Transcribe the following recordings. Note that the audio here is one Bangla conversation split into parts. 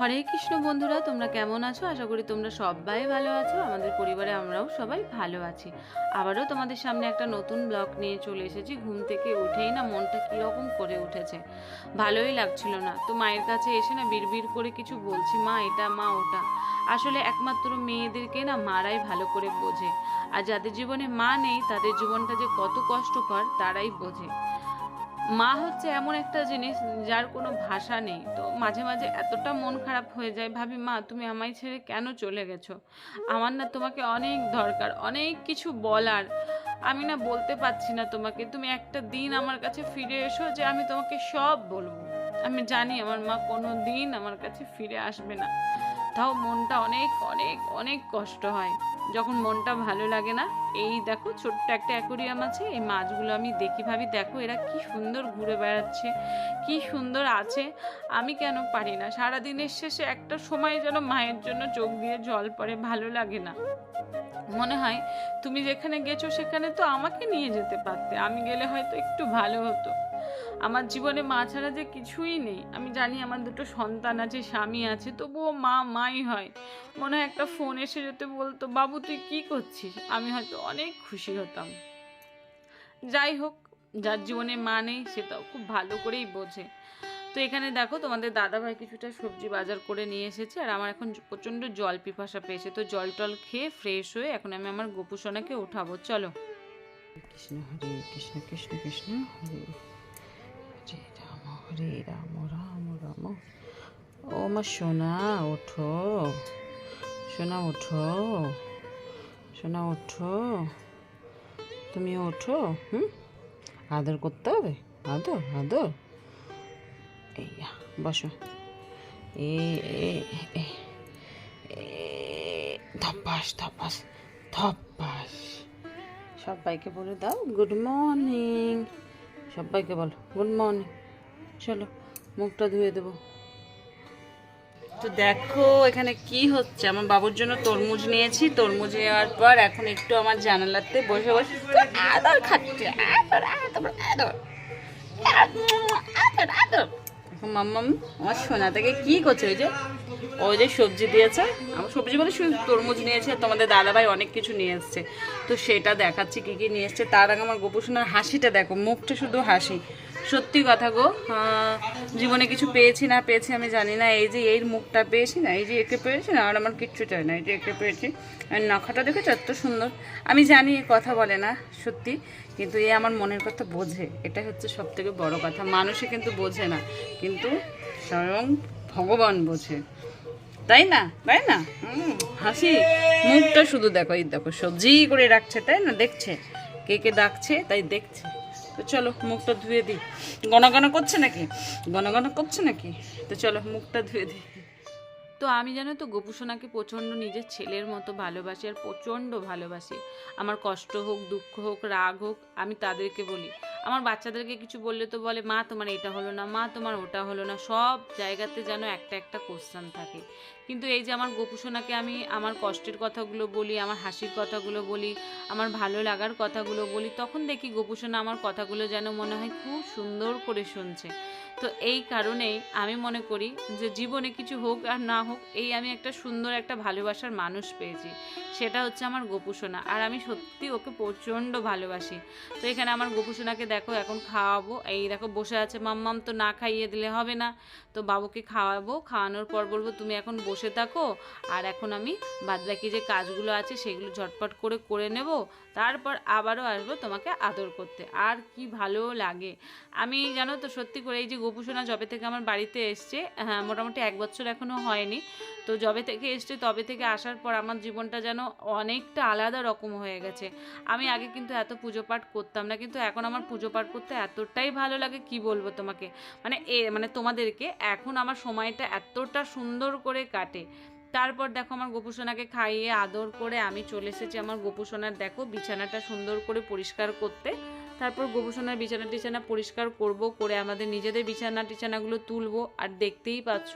হরে কৃষ্ণ বন্ধুরা, তোমরা কেমন আছো? আশা করি তোমরা সবাই ভালো আছো। আমাদের পরিবারে আমরাও সবাই ভালো আছি। আবারও তোমাদের সামনে একটা নতুন ব্লগ নিয়ে চলে এসেছি। ঘুম থেকে উঠেই না মনটা কীরকম করে উঠেছে। ভালোই লাগছিল না। তো মায়ের কাছে এসে না বিড়বিড় করে কিছু বলছি, মা, এটা, মা, ওটা। আসলে একমাত্র মেয়েদেরকে না মারাই ভালো করে বোঝে। আর যাদের জীবনে মা নেই, তাদের জীবনটা যে কত কষ্টকর, তারাই বোঝে। মা হচ্ছে এমন একটা জিনিস যার কোনো ভাষা নেই। তো মাঝে মাঝে এতটা মন খারাপ হয়ে যায়, ভাবি, মা, তুমি আমায় ছেড়ে কেন চলে গেছো? আমার না তোমাকে অনেক দরকার, অনেক কিছু বলার। আমি না বলতে পারছি না তোমাকে। তুমি একটা দিন আমার কাছে ফিরে এসো যে আমি তোমাকে সব বলব। আমি জানি আমার মা কোনো দিন আমার কাছে ফিরে আসবে না। তাও মনটা অনেক অনেক অনেক কষ্ট হয়। যখন মনটা ভালো লাগে না, এই দেখো ছোট্ট একটা অ্যাকোরিয়াম আছে, এই মাছগুলো আমি দেখি ভাবি, দেখো এরা কি সুন্দর ঘুরে বেড়াচ্ছে, কি সুন্দর আছে, আমি কেন পারি না? সারাদিনের শেষে একটা সময় যেন মায়ের জন্য চোখ দিয়ে জল পড়ে, ভালো লাগে না। মনে হয় তুমি যেখানে গেছো সেখানে তো আমাকে নিয়ে যেতে পারতে, আমি গেলে হয়তো একটু ভালো হতো। আমার জীবনে মা ছাড়া যে কিছুই নেই। আমি জানি আমার দুটো সন্তান আছে, স্বামী আছে, তবুও মা, মাই হয়। মনে হয় একটা ফোন এসে যেতে বলতো, বাবু, তুই কি করছিস? আমি হয়তো অনেক খুশি হতাম। যাই হোক, যার জীবনে মা নেই, সে তো খুব ভালো করেই বোঝে। তো এখানে দেখো, তোমাদের দাদাভাই কিছুটা সবজি বাজার করে নিয়ে এসেছে, আর আমার এখন প্রচণ্ড জল পিপাসা পেয়েছে। তো জল টল খেয়ে ফ্রেশ হয়ে এখন আমি আমার গোপুসোনাকে ওঠাবো। চলো। কৃষ্ণ, হরে কৃষ্ণ কৃষ্ণ কৃষ্ণ, হরে। হরে রাম হরে রাম রাম রাম। ও মা সোনা, ওঠো। সোনা ওঠো। সোনা, ওঠো। তুমি ওঠো, হুম? আদর করতে হবে? আদর আদর। এই বসো। এ ধপাস ধপাস ধপাস সবাইকে বলে দাও, গুড মর্নিং। সবাইকে বলো। Good morning. চলো, মুখটা ধুয়ে দেবো। তো দেখো, এখানে কি হচ্ছে? আমার বাবুর জন্য তরমুজ নিয়েছি। তরমুজ নেওয়ার পর এখন একটু আমার জানালাতে বসে বসে আদর খাচ্ছে। আদর আদর আদর। আদর আদর মাম্মাম, আমার সোনা থেকে কি করছে ওই যে, ও যে সবজি দিয়েছে, আমার সবজি বলে শুধু তরমুজ নিয়েছে তোমাদের দাদাভাই অনেক কিছু নিয়ে এসছে। তো সেটা দেখাচ্ছি, কি কি নিয়ে এসছে, তার আগে আমার গোপসোনার হাসিটা দেখো, মুখটা শুধু হাসি। সত্যি কথা গো জীবনে কিছু পেয়েছি না পেয়েছি আমি জানি না, এই যে এই মুখটা পেয়েছি না, এই যে একে পেয়েছি না, আর আমার কিচ্ছু চাই না, এই যে একে পেয়েছি আর নখাটা দেখেছ এত সুন্দর? আমি জানি কথা বলে না, সত্যি, কিন্তু এ আমার মনের কথা বোঝে এটা হচ্ছে সব থেকে বড় কথা। মানুষে কিন্তু বোঝে না, কিন্তু স্বয়ং ভগবান বোঝে। তাই না? তাই না? হাসি। মুখটা শুধু দেখো, এই দেখো সবজি করে রাখছে, তাই না? দেখছে, কে কে ডাকছে, তাই দেখছে। তো চলো, মুখটা ধুয়ে দিই। গণগণ করছে নাকি? গণগণ করছে নাকি? তো চলো, মুখটা ধুয়ে দিই। তো আমি জানো তো গোপুসোনাকে প্রচণ্ড নিজের ছেলের মতো ভালোবাসি আর প্রচণ্ড ভালোবাসি। আমার কষ্ট হোক, দুঃখ হোক, রাগ হোক, আমি তাদেরকে বলি। আমার বাচ্চাদেরকে কিছু বললে তো বলে, মা, তোমার এটা হলো না, মা, তোমার ওটা হলো না। সব জায়গাতে যেন একটা একটা কোশ্চান থাকে। কিন্তু এই যে আমার গোপুসোনাকে আমি আমার কষ্টের কথাগুলো বলি, আমার হাসির কথাগুলো বলি, আমার ভালো লাগার কথাগুলো বলি, তখন দেখি গোপুসোনা আমার কথাগুলো যেন মনে হয় খুব সুন্দর করে শুনছে। তো এই কারণেই আমি মনে করি যে জীবনে কিছু হোক আর না হোক, এই আমি একটা সুন্দর একটা ভালোবাসার মানুষ পেয়েছি। সেটা হচ্ছে আমার গোপুসোনা আর আমি সত্যি ওকে প্রচণ্ড ভালোবাসি। তো এখানে আমার গোপুসোনাকে দেখো, এখন খাওয়াবো। এই দেখো, বসে আছে মাম্মাম তো না খাইয়ে দিলে হবে না। তো বাবুকে খাওয়াবো। খাওয়ানোর পর বলব, তুমি এখন বসে থাকো। আর এখন আমি বাদবাকি যে কাজগুলো আছে, সেগুলো ঝটপট করে করে নেব। তারপর আবারও আসব তোমাকে আদর করতে। আর কি ভালো লাগে। আমি জানো তো, সত্যি করে এই যে গোপুসোনা জবে থেকে আমার বাড়িতে এসছে হ্যাঁ মোটামুটি এক বছর এখনও হয়নি। তো জবে থেকে এসছে, তবে থেকে আসার পর আমার জীবনটা যেন অনেকটা আলাদা রকম হয়ে গেছে। আমি আগে কিন্তু এত পুজো পাঠ করতাম না, কিন্তু এখন আমার পুজো পাঠ করতে এতটাই ভালো লাগে, কি বলব তোমাকে? মানে এ মানে তোমাদেরকে এখন আমার সময়টা এতটা সুন্দর করে কাটে। তারপর দেখো আমার গোপুসোনাকে খাইয়ে আদর করে আমি চলে এসেছি আমার গোপুসোনার, দেখো বিছানাটা সুন্দর করে পরিষ্কার করতে। তারপর গোবসোনার বিছানা টিছানা পরিষ্কার করব, করে আমাদের নিজেদের বিছানা টিছানাগুলো তুলবো। আর দেখতেই পাচ্ছ,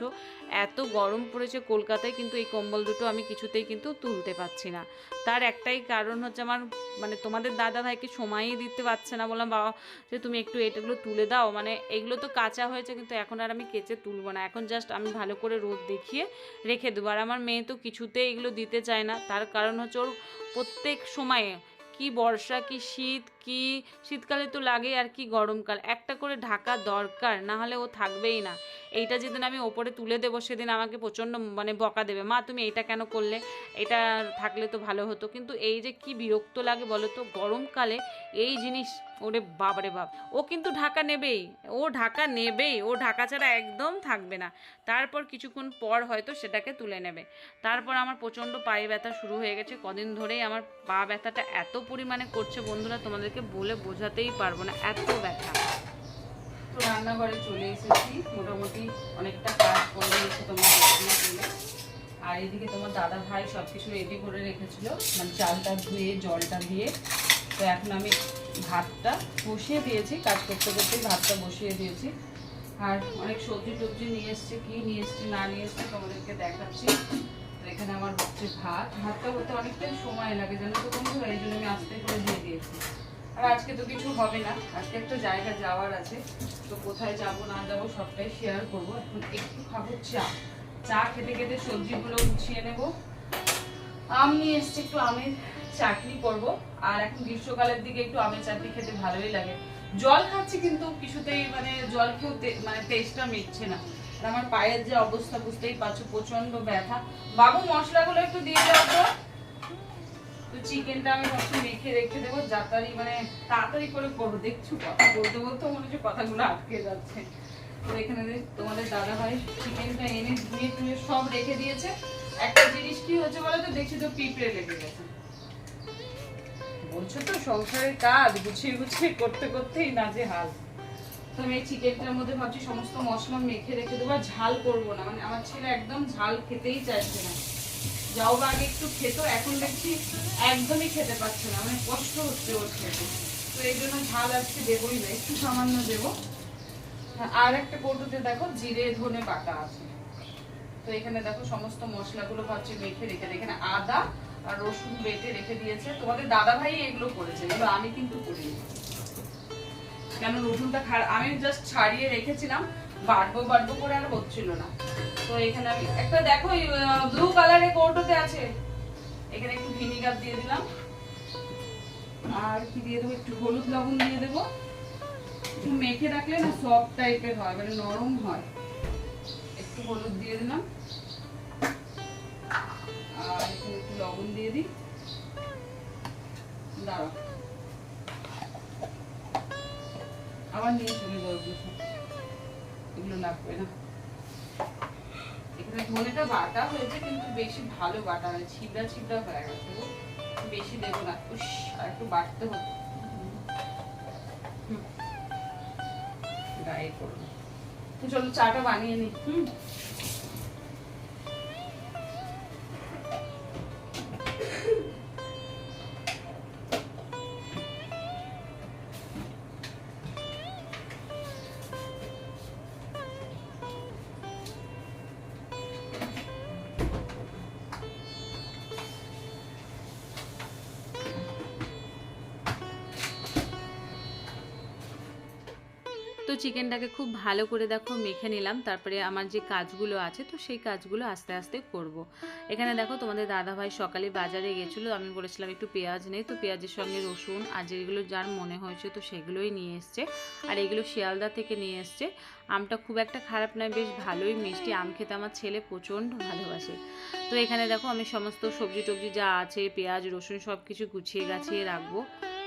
এত গরম পড়েছে কলকাতায়, কিন্তু এই কম্বল দুটো আমি কিছুতেই কিন্তু তুলতে পারছি না। তার একটাই কারণ হচ্ছে আমার মানে তোমাদের দাদা ভাইকে সময়ই দিতে পারছে না। বললাম, বাবা, যে তুমি একটু এটাগুলো তুলে দাও। মানে এগুলো তো কাঁচা হয়েছে, কিন্তু এখন আর আমি কেচে তুলবো না। এখন জাস্ট আমি ভালো করে রোদ দেখিয়ে রেখে দেবো। আর আমার মেয়ে তো কিছুতেই এগুলো দিতে চায় না। তার কারণ হচ্ছে ওর প্রত্যেক সময়ে কি বর্ষা, কি শীত কি? শীতকালে তো লাগে আর কি গরমকাল। একটা করে ঢাকা দরকার, না হলে ও থাকবেই না। এইটা যেদিন আমি ওপরে তুলে দেবো, সেদিন আমাকে প্রচণ্ড মানে বকা দেবে। মা, তুমি এইটা কেন করলে? এটা থাকলে তো ভালো হতো। কিন্তু এই যে কি বিরক্ত লাগে বলো তো, গরমকালে এই জিনিস, ওরে বাবারে বাপ। ও কিন্তু ঢাকা নেবেই, ও ঢাকা নেবেই, ও ঢাকা ছাড়া একদম থাকবে না। তারপর কিছুক্ষণ পর হয়তো সেটাকে তুলে নেবে। তারপর আমার প্রচণ্ড পায়ে ব্যথা শুরু হয়ে গেছে। কদিন ধরেই আমার পা ব্যথাটা এত পরিমাণে করছে বন্ধুরা তোমাদেরকে বলে বোঝাতেই পারব না, এত ব্যথা। রান্নাঘরে চলে এসেছি, মোটামুটি অনেকটা কাজ করে নিয়েছে তোমার আর এদিকে তোমার দাদা ভাই সব কিছু রেডি করে রেখেছিল মানে চালটা ধুয়ে, জলটা দিয়ে। তো এখন আমি ভাতটা বসিয়ে দিয়েছি, কাজ করতে করতে ভাতটা বসিয়ে দিয়েছি। আর অনেক সবজি টবজি নিয়ে এসছে, কি নিয়ে এসছে না নিয়ে এসছে তোমাদেরকে দেখাচ্ছি। তো এখানে আমার হচ্ছে ভাত। ভাতটা করতে অনেকটাই সময় লাগে, জানো তো বন্ধুরা? এই জন্য আমি আস্তে করে দিয়ে দিয়েছি। আর আজকে তো কিছু হবে না। আজকে একটা জায়গা যাওয়ার আছে। তো কোথায় যাব, না যাব সবটাই শেয়ার করব। এখন একটু খাব চা। চা খেতে খেতে সবজিগুলো গুছিয়ে নেব। আম নিয়ে এসছি, একটু আমের চাটনি করব। আর এখন গ্রীষ্মকালের দিকে একটু আমের চাটনি খেতে ভালোই লাগে। জল খাচ্ছি কিন্তু কিছুতেই মানে জল খেয়েও মানে টেস্টটা মিটছে না। আমার পায়ের যে অবস্থা, বুঝতেই পারছ প্রচণ্ড ব্যথা। বাবু, মশলাগুলো একটু দিয়ে দাও তো। বলছো তো সংসারের কাজ, গুছিয়ে গুছিয়ে করতে করতেই না যে হাল। তো আমি চিকেনটার মধ্যে ভাবছি সমস্ত মশলা মেখে রেখে দেবো ঝাল করব না। মানে আমার ছেলে একদম ঝাল খেতেই চাইছে না। যাও বা আগে একটু খেত, এখন দেখছি একদমই খেতে পারছে না মানে কষ্ট হচ্ছে ওর খেতে। তো এই জন্য ঝাল আজকে দেবোই না, একটু সামান্য দেবো। আর একটা কৌটোতে দেখো জিরে, ধনে বাটা আছে। তো এখানে দেখো সমস্ত মশলাগুলো ভাবছি মেখে রেখে এখানে আদা আর রসুন বেটে রেখে দিয়েছে। তোমাদের দাদা ভাই এগুলো করেছে, এগুলো আমি কিন্তু করিনি। কেন রসুনটা আমি জাস্ট ছাড়িয়ে রেখেছিলাম বাটবো বাড়বো করে আর হচ্ছিল না। তো এখানে আমি, একটা দেখো ব্লু কালারের কৌটোতে আছে। এখানে একটু ভিনিগার দিয়ে দিলাম। আর কি দিয়ে দেবো? একটু হলুদ লবণ দিয়ে দেবো। একটু মেখে রাখলে না সফট টাইপের হয় মানে নরম হয়। একটু হলুদ দিয়ে দিলাম। আর এখানে একটু লবণ দিয়ে দিই। দাঁড়াও। আবার নিয়ে চলে যাও এগুলো লাগবে না। এখানে ধনেটা বাটা হয়েছে, কিন্তু বেশি ভালো বাটা হয়েছে ছিবড়া ছিবড়া হয়ে গেছে বেশি দেবো না, উস, আর একটু বাটতে করব চলো চাটা বানিয়ে নি, হুম। চিকেনটাকে খুব ভালো করে দেখো মেখে নিলাম। তারপরে আমার যে কাজগুলো আছে, তো সেই কাজগুলো আস্তে আস্তে করব। এখানে দেখো তোমাদের দাদা ভাই সকালে বাজারে গেছিল। আমি বলেছিলাম একটু পেঁয়াজ নেই, তো পেঁয়াজের সঙ্গে রসুন আর যেগুলো যার মনে হয়েছে, তো সেগুলোই নিয়ে এসছে। আর এগুলো শিয়ালদা থেকে নিয়ে এসছে। আমটা খুব একটা খারাপ নয়, বেশ ভালোই মিষ্টি। আম খেতে আমার ছেলে প্রচণ্ড ভালোবাসে। তো এখানে দেখো আমি সমস্ত সবজি টবজি যা আছে, পেঁয়াজ, রসুন সব কিছু গুছিয়ে গাছিয়ে রাখব।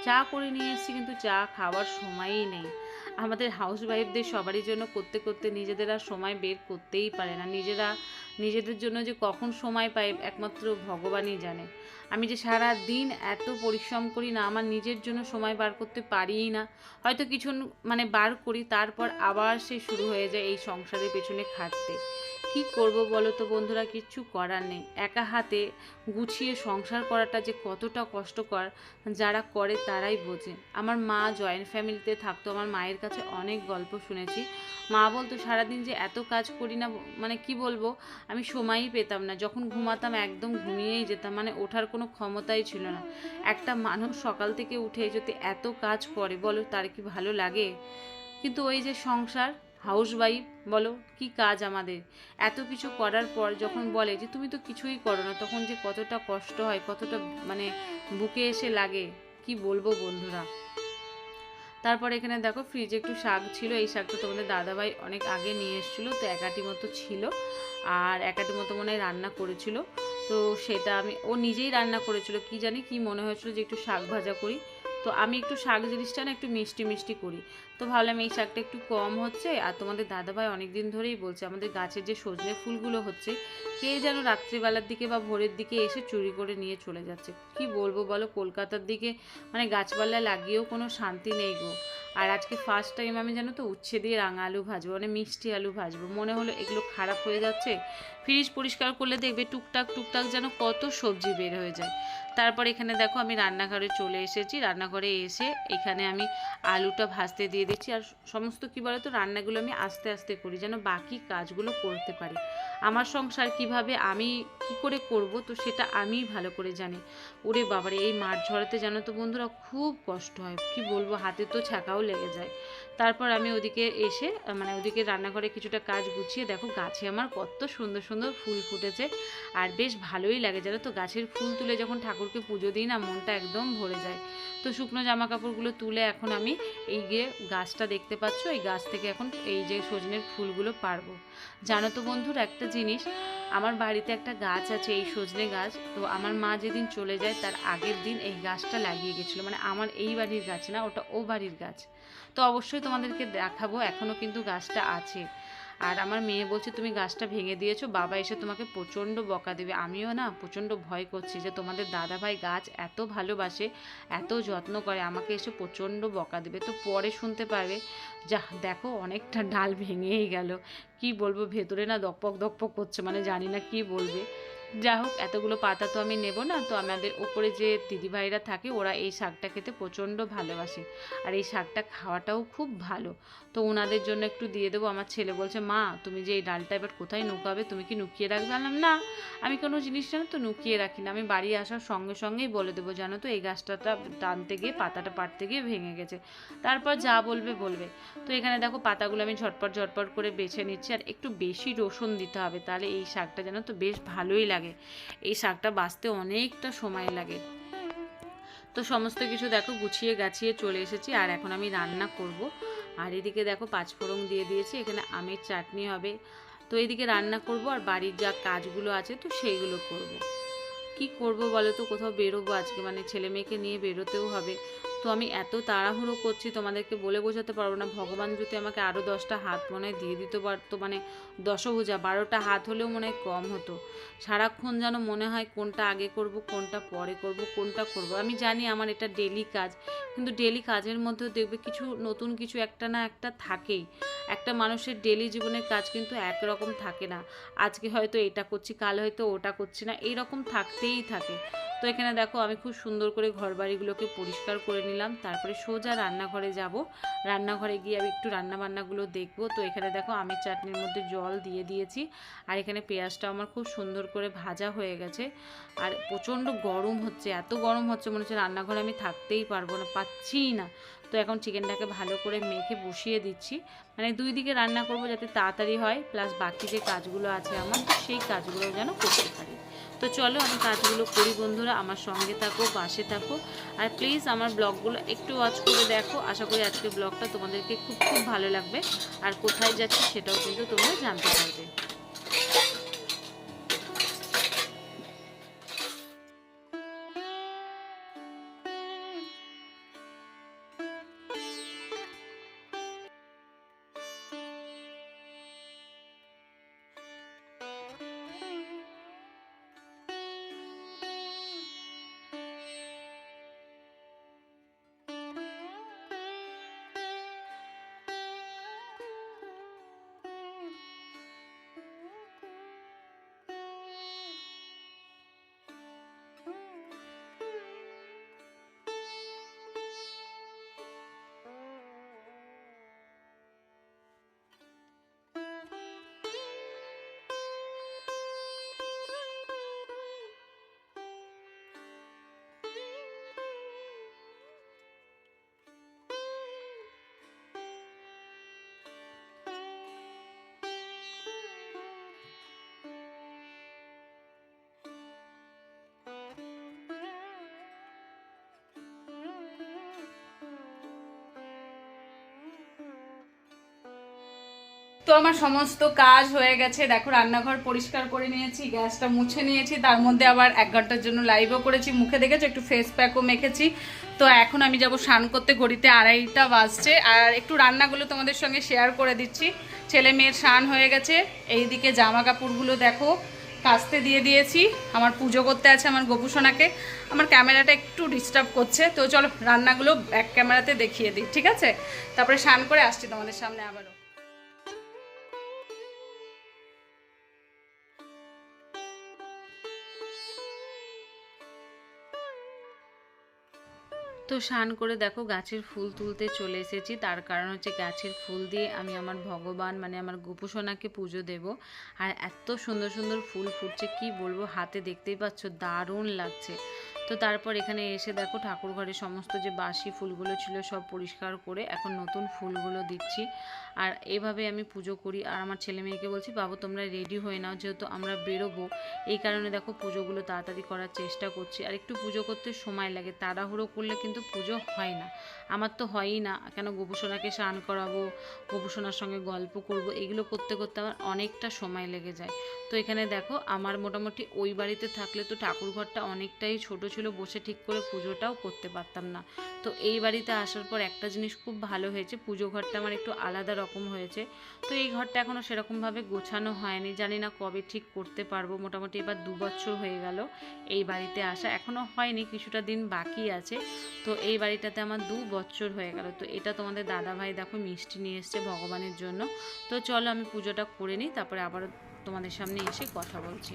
চা করে নিয়ে এসেছি, কিন্তু চা খাওয়ার সময়ই নেই। আমাদের হাউস ওয়াইফদের সবারই জন্য করতে করতে নিজেদের আর সময় বের করতেই পারে না। নিজেরা, নিজেদের জন্য যে কখন সময় পাই একমাত্র ভগবানই জানে। আমি যে সারা দিন এত পরিশ্রম করি না, আমার নিজের জন্য সময় বার করতে পারিই না। হয়তো কিছু মানে বার করি, তারপর আবার সে শুরু হয়ে যায় এই সংসারের পেছনে খাটতে। কি করব বলো তো বন্ধুরা? কিচ্ছু করার নেই। একা হাতে গুছিয়ে সংসার করাটা যে কতটা কষ্টকর, যারা করে তারাই বোঝে। আমার মা জয়েন্ট ফ্যামিলিতে থাকতো, আমার মায়ের কাছে অনেক গল্প শুনেছি। মা বলতো, সারাদিন যে এত কাজ করি না মানে কি বলব? আমি সময়ই পেতাম না। যখন ঘুমাতাম, একদম ঘুমিয়েই যেতাম। মানে ওঠার কোনো ক্ষমতাই ছিল না। একটা মানুষ সকাল থেকে উঠে যদি এত কাজ করে, বলো তার কি ভালো লাগে? কিন্তু ওই যে সংসার হাউস ওয়াইফ বলো, কি কাজ আমাদের? এত কিছু করার পর যখন বলে যে, তুমি তো কিছুই করো না, তখন যে কতটা কষ্ট হয়, কতটা মানে বুকে এসে লাগে। কি বলব বন্ধুরা? তারপর এখানে দেখো ফ্রিজে একটু শাক ছিল। এই শাকটা তোমাদের দাদাভাই অনেক আগে নিয়ে এসেছিল, তো একাটি মতো ছিল। আর একাটি মতো মনে হয় রান্না করেছিল। তো সেটা আমি, ও নিজেই রান্না করেছিল। কি জানি, কি মনে হয়েছিল যে একটু শাক ভাজা করি। তো আমি একটু শাক জিনিসটা না একটু মিষ্টি মিষ্টি করি। তো ভাবলাম এই শাকটা একটু কম হচ্ছে আর তোমাদের দাদাভাই অনেক দিন ধরেই বলছে আমাদের গাছের যে সজনে ফুলগুলো হচ্ছে, কে যেন রাত্রিবেলার দিকে বা ভোরের দিকে এসে চুরি করে নিয়ে চলে যাচ্ছে। কি বলব বলো, কলকাতার দিকে মানে গাছপালা লাগিয়েও কোনো শান্তি নেই গো। আর আজকে ফার্স্ট টাইম আমি জানো তো উচ্ছে দিয়ে রাঙা আলু ভাজবো মানে মিষ্টি আলু ভাজবো। মনে হলো এগুলো খারাপ হয়ে যাচ্ছে। ফ্রিজ পরিষ্কার করলে দেখবে টুকটাক টুকটাক যেন কত সবজি বের হয়ে যায়। তারপর এখানে দেখো আমি রান্নাঘরে চলে এসেছি। রান্নাঘরে এসে এখানে আমি আলুটা ভাজতে দিয়ে দিচ্ছি। আর সমস্ত কী বলো তো রান্নাগুলো আমি আস্তে আস্তে করি যেন বাকি কাজগুলো করতে পারি। আমার সংসার কীভাবে, আমি কি করে করব তো সেটা আমিই ভালো করে জানি। ওরে বাবারে, এই মাঠ ঝরাতে জানো তো বন্ধুরা খুব কষ্ট হয়। কি বলব, হাতে তো ছাকাও লেগে যায়। তারপর আমি ওদিকে এসে মানে ওদিকে রান্নাঘরে কিছুটা কাজ গুছিয়ে, দেখো গাছে আমার কত সুন্দর সুন্দর ফুল ফুটেছে আর বেশ ভালোই লাগে, জানো তো? গাছের ফুল তুলে যখন ঠাকুরকে পুজো দিই না, মনটা একদম ভরে যায়। তো শুকনো জামা কাপড়গুলো তুলে এখন আমি এই যে গাছটা দেখতে পাচ্ছ, এই গাছ থেকে এখন এই যে সজনের ফুলগুলো পারব। জানো তো বন্ধুর, একটা জিনিস আমার বাড়িতে একটা গাছ আছে, এই সজনে গাছ। তো আমার মা যেদিন চলে যায়, তার আগের দিন এই গাছটা লাগিয়ে গেছিল। মানে আমার এই বাড়ির গাছ না, ওটা ও বাড়ির গাছ। তো অবশ্যই তোমাদেরকে দেখাবো এখনও কিন্তু গাছটা আছে। আর আমার মেয়ে বলছে, তুমি গাছটা ভেঙে দিয়েছ, বাবা এসে তোমাকে প্রচণ্ড বকা দেবে। আমিও না প্রচণ্ড ভয় করছি যে তোমাদের দাদাভাই গাছ এত ভালোবাসে, এত যত্ন করে, আমাকে এসে প্রচণ্ড বকা দেবে। তো পরে শুনতে পারবে, যা, দেখো অনেকটা ডাল ভেঙেই গেল। কি বলব, ভেতরে না দকপক দকপক করছে মানে জানি না কি বলবে। যা হোক, এতগুলো পাতা তো আমি নেব না। তো আমাদের ওপরে যে দিদিভাইরা থাকে, ওরা এই শাকটা খেতে প্রচণ্ড ভালোবাসে। আর এই শাকটা খাওয়াটাও খুব ভালো। তো ওনাদের জন্য একটু দিয়ে দেবো। আমার ছেলে বলছে, মা, তুমি যে এই ডালটা এবার কোথায় নুকাবে? তুমি কি নুকিয়ে রাখবে? আনলাম না, আমি কোনো জিনিস জানো তো নুকিয়ে রাখি না। আমি বাড়ি আসার সঙ্গে সঙ্গেই বলে দেবো, জানো তো, এই গাছটাটা টানতে গিয়ে, পাতাটা পাড়তে গিয়ে ভেঙে গেছে। তারপর যা বলবে বলবে। তো এখানে দেখো, পাতাগুলো আমি ঝটপট ঝটপট করে বেছে নিচ্ছি। আর একটু বেশি রসুন দিতে হবে, তাহলে এই শাকটা যেন তো বেশ ভালোই লাগে। এই শাকটা বাঁচতে অনেকটা সময় লাগে। তো সমস্ত কিছু দেখো গুছিয়ে গাছিয়ে চলে এসেছি, আর এখন আমি রান্না করব। আর এদিকে দেখো পাঁচফোড়ন দিয়ে দিয়েছি, এখানে আমের চাটনি হবে। তো এদিকে রান্না করব আর বাড়ির যা কাজগুলো আছে তো সেইগুলো করব। কি করব বলো তো? কোথাও বেরোবো আজকে মানে ছেলে মেয়েকে নিয়ে বেরোতেও হবে। তো আমি এত তাড়াহুড়ো করছি, তোমাদেরকে বলে বোঝাতে পারব না। ভগবান যদি আমাকে আরও দশটা হাত মনে দিয়ে দিতে পারতো মানে দশভুজা, বারোটা হাত হলেও মনে হয় কম হতো। সারাক্ষণ যেন মনে হয় কোনটা আগে করব, কোনটা পরে করব, কোনটা করব। আমি জানি আমার এটা ডেলি কাজ, কিন্তু ডেলি কাজের মধ্যেও দেখবে কিছু, নতুন কিছু একটা না একটা থাকেই। একটা মানুষের ডেলি জীবনের কাজ কিন্তু একরকম থাকে না। আজকে হয়তো এটা করছি, কাল হয়তো ওটা করছি না এইরকম থাকতেই থাকে। তো এখানে দেখো, আমি খুব সুন্দর করে ঘর বাড়িগুলোকে পরিষ্কার করে নিলাম, তারপরে সোজা রান্নাঘরে যাব। রান্নাঘরে গিয়ে আমি একটু রান্না বান্নাগুলো দেখব। তো এখানে দেখো আমি চাটনির মধ্যে জল দিয়ে দিয়েছি। আর এখানে পেঁয়াজটা আমার খুব সুন্দর করে ভাজা হয়ে গেছে। আর প্রচণ্ড গরম হচ্ছে, এত গরম হচ্ছে মনে হচ্ছে রান্নাঘরে আমি থাকতেই পারব না, পাচ্ছিই না। তো এখন চিকেনটাকে ভালো করে মেখে বসিয়ে দিচ্ছি। মানে দুই দিকে রান্না করব যাতে তাড়াতাড়ি হয় প্লাস বাকি যে কাজগুলো আছে আমার সেই কাজগুলো যেন করতে পারি। তো চলো আমি কাজগুলো করি বন্ধুরা, আমার সঙ্গে থাকো, পাশে থাকো। আর প্লিজ আমার ব্লগগুলো একটু ওয়াচ করে দেখো। আশা করি আজকের ব্লগটা তোমাদেরকে খুব খুব ভালো লাগবে। আর কোথায় যাচ্ছি সেটাও কিন্তু তোমরা জানতে পারবে। আমার সমস্ত কাজ হয়ে গেছে। দেখো, রান্নাঘর পরিষ্কার করে নিয়েছি, গ্যাসটা মুছে নিয়েছি, তার মধ্যে আবার এক ঘণ্টার জন্য লাইভও করেছি। মুখে দেখেছ? একটু ফেস প্যাকও মেখেছি। তো এখন আমি যাব স্নান করতে, ঘড়িতে আড়াইটা বাজছে। আর একটু রান্নাগুলো তোমাদের সঙ্গে শেয়ার করে দিচ্ছি। ছেলে মেয়ের স্নান হয়ে গেছে। এইদিকে জামা কাপড়গুলো দেখো, কাস্তে দিয়ে দিয়েছি। আমার পুজো করতে আছে আমার গোপুসোনাকে। আমার ক্যামেরাটা একটু ডিস্টার্ব করছে। তো চলো, রান্নাগুলো ব্যাক ক্যামেরাতে দেখিয়ে দিই, ঠিক আছে? তারপরে স্নান করে আসছি তোমাদের সামনে আবারও। তো স্নান করে দেখো গাছের ফুল তুলতে চলে এসেছি। তার কারণ হচ্ছে গাছের ফুল দিয়ে আমি আমার ভগবান মানে আমার গোপুসোনাকে পুজো দেব। আর এত সুন্দর সুন্দর ফুল ফুটছে, কি বলব? হাতে দেখতেই পাচ্ছ, দারুণ লাগছে। তো তারপর এখানে এসে দেখো ঠাকুর ঘরে সমস্ত যে বাসি ফুলগুলো ছিল সব পরিষ্কার করে এখন নতুন ফুলগুলো দিচ্ছি। আর এভাবে আমি পুজো করি। আর আমার ছেলে মেয়েকে বলছি, বাবু, তোমরা রেডি হয়ে নাও, যেহেতু আমরা বেরোবো, এই কারণে দেখো পুজোগুলো তাড়াতাড়ি করার চেষ্টা করছি। আর একটু পুজো করতে সময় লাগে, তাড়াহুড়ো করলে কিন্তু পুজো হয় না। আমার তো হয়ই না, কেন গোপুসোনাকে স্নান করাবো, গোপুসোনার সঙ্গে গল্প করব, এগুলো করতে করতে আমার অনেকটা সময় লেগে যায়। তো এখানে দেখো, আমার মোটামুটি ওই বাড়িতে থাকলে তো ঠাকুর ঘরটা অনেকটাই ছোট ছিল বসে ঠিক করে পুজোটাও করতে পারতাম না। তো এই বাড়িতে আসার পর একটা জিনিস খুব ভালো হয়েছে, পুজো ঘরটা আমার একটু আলাদা রকম হয়েছে। তো এই ঘরটা এখনও সেরকমভাবে গোছানো হয়নি, জানি না কবে ঠিক করতে পারব, মোটামুটি এবার দু বছর হয়ে গেল এই বাড়িতে আসা এখনও হয়নি, কিছুটা দিন বাকি আছে। তো এই বাড়িটাতে আমার দু বছর হয়ে গেল, তো এটা তোমাদের দাদা ভাই দেখো মিষ্টি নিয়ে এসছে ভগবানের জন্য। তো চলো আমি পুজোটা করে নিই, তারপরে আবার তোমাদের সামনে এসে কথা বলছি।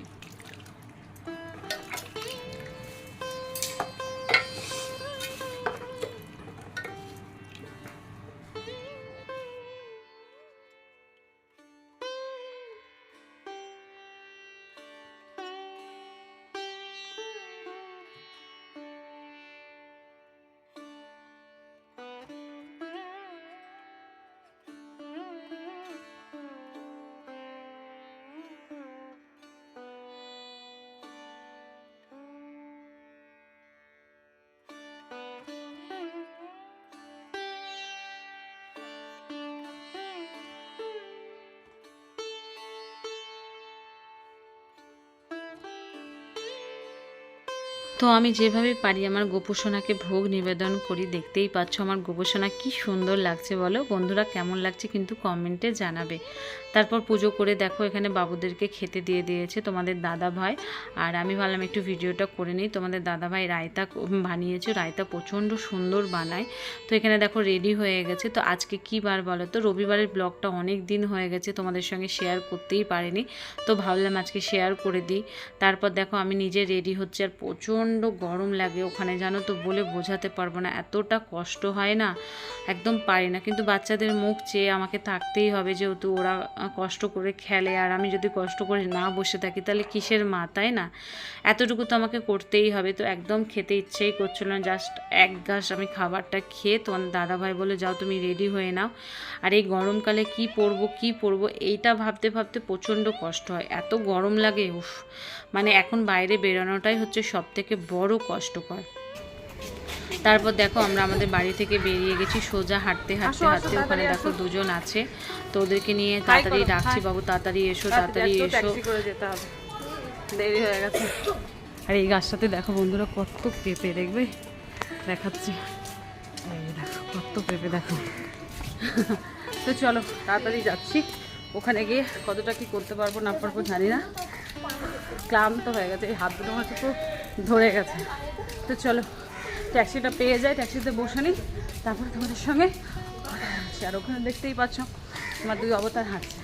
তো আমি যেভাবে পারি আমার গোপোষণাকে ভোগ নিবেদন করি, দেখতেই পাচ্ছ আমার গোপোষণা কি সুন্দর লাগছে বলো। বন্ধুরা কেমন লাগছে কিন্তু কমেন্টে জানাবে। তারপর পুজো করে দেখো এখানে বাবুদেরকে খেতে দিয়ে দিয়েছে তোমাদের দাদা ভাই। আর আমি ভাবলাম একটু ভিডিওটা করে নিই। তোমাদের দাদা ভাই রায়তা বানিয়েছে। রায়তা প্রচণ্ড সুন্দর বানায়। তো এখানে দেখো রেডি হয়ে গেছে। তো আজকে কী বার বলো তো? রবিবারের ব্লগটা অনেক দিন হয়ে গেছে। তোমাদের সঙ্গে শেয়ার করতেই পারিনি। তো ভাবলাম আজকে শেয়ার করে দিই। তারপর দেখো আমি নিজে রেডি হচ্ছে। আর প্রচণ্ড গরম লাগে ওখানে, জানো তো, বলে বোঝাতে পারব না। এতটা কষ্ট হয় না? একদম পারি না। কিন্তু বাচ্চাদের মুখ চেয়ে আমাকে থাকতেই হবে যেহেতু ওরা কষ্ট করে খেলে। আর আমি যদি কষ্ট করে না বসে থাকি, তাহলে কিসের মা, তাই না? এতটুকু তো আমাকে করতেই হবে। তো একদম খেতে ইচ্ছেই করছিল না। জাস্ট এক গাছ আমি খাবারটা খেয়ে তোমার দাদাভাই বলে যাও তুমি রেডি হয়ে নাও। আর এই গরমকালে কি পরবো কি পরবো, এইটা ভাবতে ভাবতে প্রচণ্ড কষ্ট হয়। এত গরম লাগে, উফ। মানে এখন বাইরে বেরোনোটাই হচ্ছে সব থেকে বড় কষ্টকর। তারপর দেখো আমরা আমাদের বাড়ি থেকে বেরিয়ে গেছি সোজা হাঁটতে হাঁটতে হাঁটতে ওখানে দেখো দুজন আছে। তো ওদেরকে নিয়ে তাড়াতাড়ি ডাকছি বাবু তাড়াতাড়ি এসো তাড়াতাড়ি এসো। দেরি হয়ে গেছে। আর এই গাছটাতে দেখো বন্ধুরা কত পেঁপে দেখবে? দেখাচ্ছি। দেখো কত পেঁপে দেখো। তো চলো তাড়াতাড়ি যাচ্ছি। ওখানে গিয়ে কতটা কি করতে পারব না পারব জানি না। ক্লান্ত হয়ে গেছে, এই হাত দুটো আমার ধরে গেছে তো চলো, ট্যাক্সিটা পেয়ে যায় ট্যাক্সিতে বসে নিই, তারপরে তোমাদের সঙ্গে আর ওখানে দেখতেই পাচ্ছ, আমার দুই অবতার হাঁটছে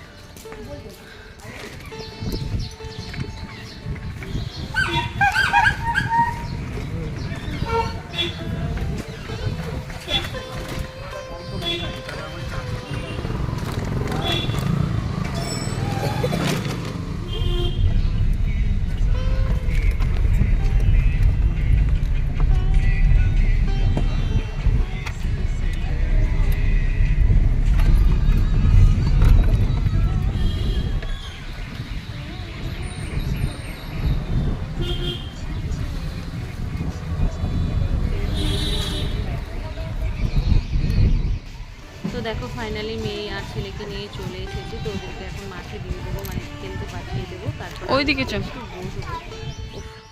ফাইনালি মেয়ে আর ছেলেকে নিয়ে চলে এসেছি তো ওদেরকে এখন মাঠে দিয়ে দেবো মানে খেলতে পাঠিয়ে দেবো তারপর ওইদিকে চল।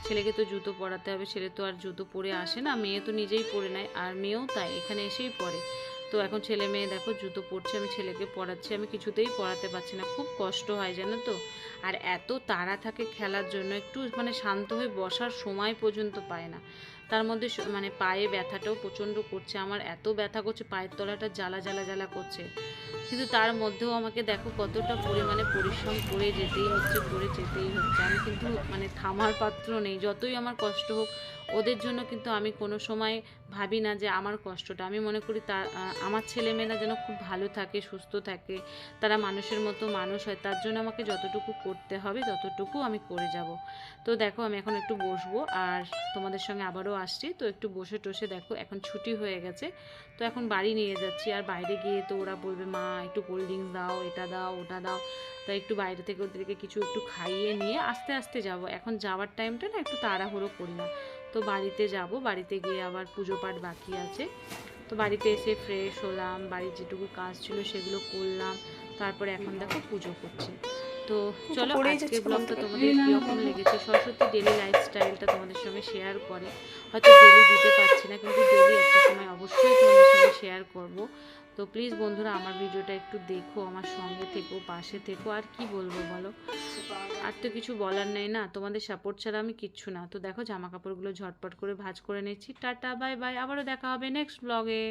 ছেলেকে তো জুতো পরাতে হবে ছেলে তো আর জুতো পরে আসে না মেয়ে তো নিজেই পরে নেয় আর মেয়েও তাই এখানে এসেই পরে। তো এখন ছেলে মেয়ে দেখো জুতো পরছে আমি ছেলেকে পড়াচ্ছি আমি কিছুতেই পড়াতে পারছি না খুব কষ্ট হয় জানো তো? আর এত তাড়া থাকে খেলার জন্য, একটু মানে শান্ত হয়ে বসার সময় পর্যন্ত পায় না। তার মধ্যে মানে পায়ে ব্যথাটাও প্রচণ্ড করছে, আমার এত ব্যথা করছে, পায়ের তলাটা জ্বালা জ্বালা জ্বালা করছে। কিন্তু তার মধ্যেও আমাকে দেখো কতটা পরিমাণে পরিশ্রম করে যেতেই হচ্ছে, করে যেতেই হচ্ছে। আমি কিন্তু মানে থামার পাত্র নেই, যতই আমার কষ্ট হোক, ওদের জন্য কিন্তু আমি কোনো সময় ভাবি না যে আমার কষ্টটা। আমি মনে করি তার আমার ছেলেমেয়েরা যেন খুব ভালো থাকে, সুস্থ থাকে, তারা মানুষের মতো মানুষ হয়, তার জন্য আমাকে যতটুকু করতে হবে ততটুকু আমি করে যাব। তো দেখো আমি এখন একটু বসবো আর তোমাদের সঙ্গে আবারও আসছি। তো একটু বসে টসে দেখো এখন ছুটি হয়ে গেছে। তো এখন বাড়ি নিয়ে যাচ্ছি আর বাইরে গিয়ে তো ওরা বলবে, মা, একটু কোল্ড ড্রিঙ্কস দাও, এটা দাও, ওটা দাও। তাই একটু বাইরে থেকে ওদেরকে কিছু একটু খাইয়ে নিয়ে আস্তে আস্তে যাব। এখন যাওয়ার টাইমটা না একটু তাড়াহুড়ো করি না। তো বাড়িতে যাব, বাড়িতে গিয়ে আবার পুজো পাঠ বাকি আছে। তো বাড়িতে এসে ফ্রেশ হলাম, বাড়ির যেটুকু কাজ ছিল সেগুলো করলাম। তারপরে এখন দেখো পুজো করছি। তো চলো আজকে ব্লগটা তোমাদের কীরকম লেগেছে? সরস্বতী ডেলি লাইফস্টাইলটা তোমাদের সঙ্গে শেয়ার করে। হয়তো ডেলি দিতে পারছি না কিন্তু ডেলি একটা সময় অবশ্যই তোমাদের সঙ্গে শেয়ার করব। তো প্লিজ বন্ধুরা আমার ভিডিওটা একটু দেখো আমার সঙ্গে থেকো পাশে থেকো। আর কি বলব বলো? আর তো কিছু বলার নেই না তোমাদের সাপোর্ট ছাড়া আমি কিচ্ছু না। তো দেখো জামা কাপড়গুলো ঝটপট করে ভাজ করে নিচ্ছি। টাটা বাই বাই আবারও দেখা হবে নেক্সট ব্লগে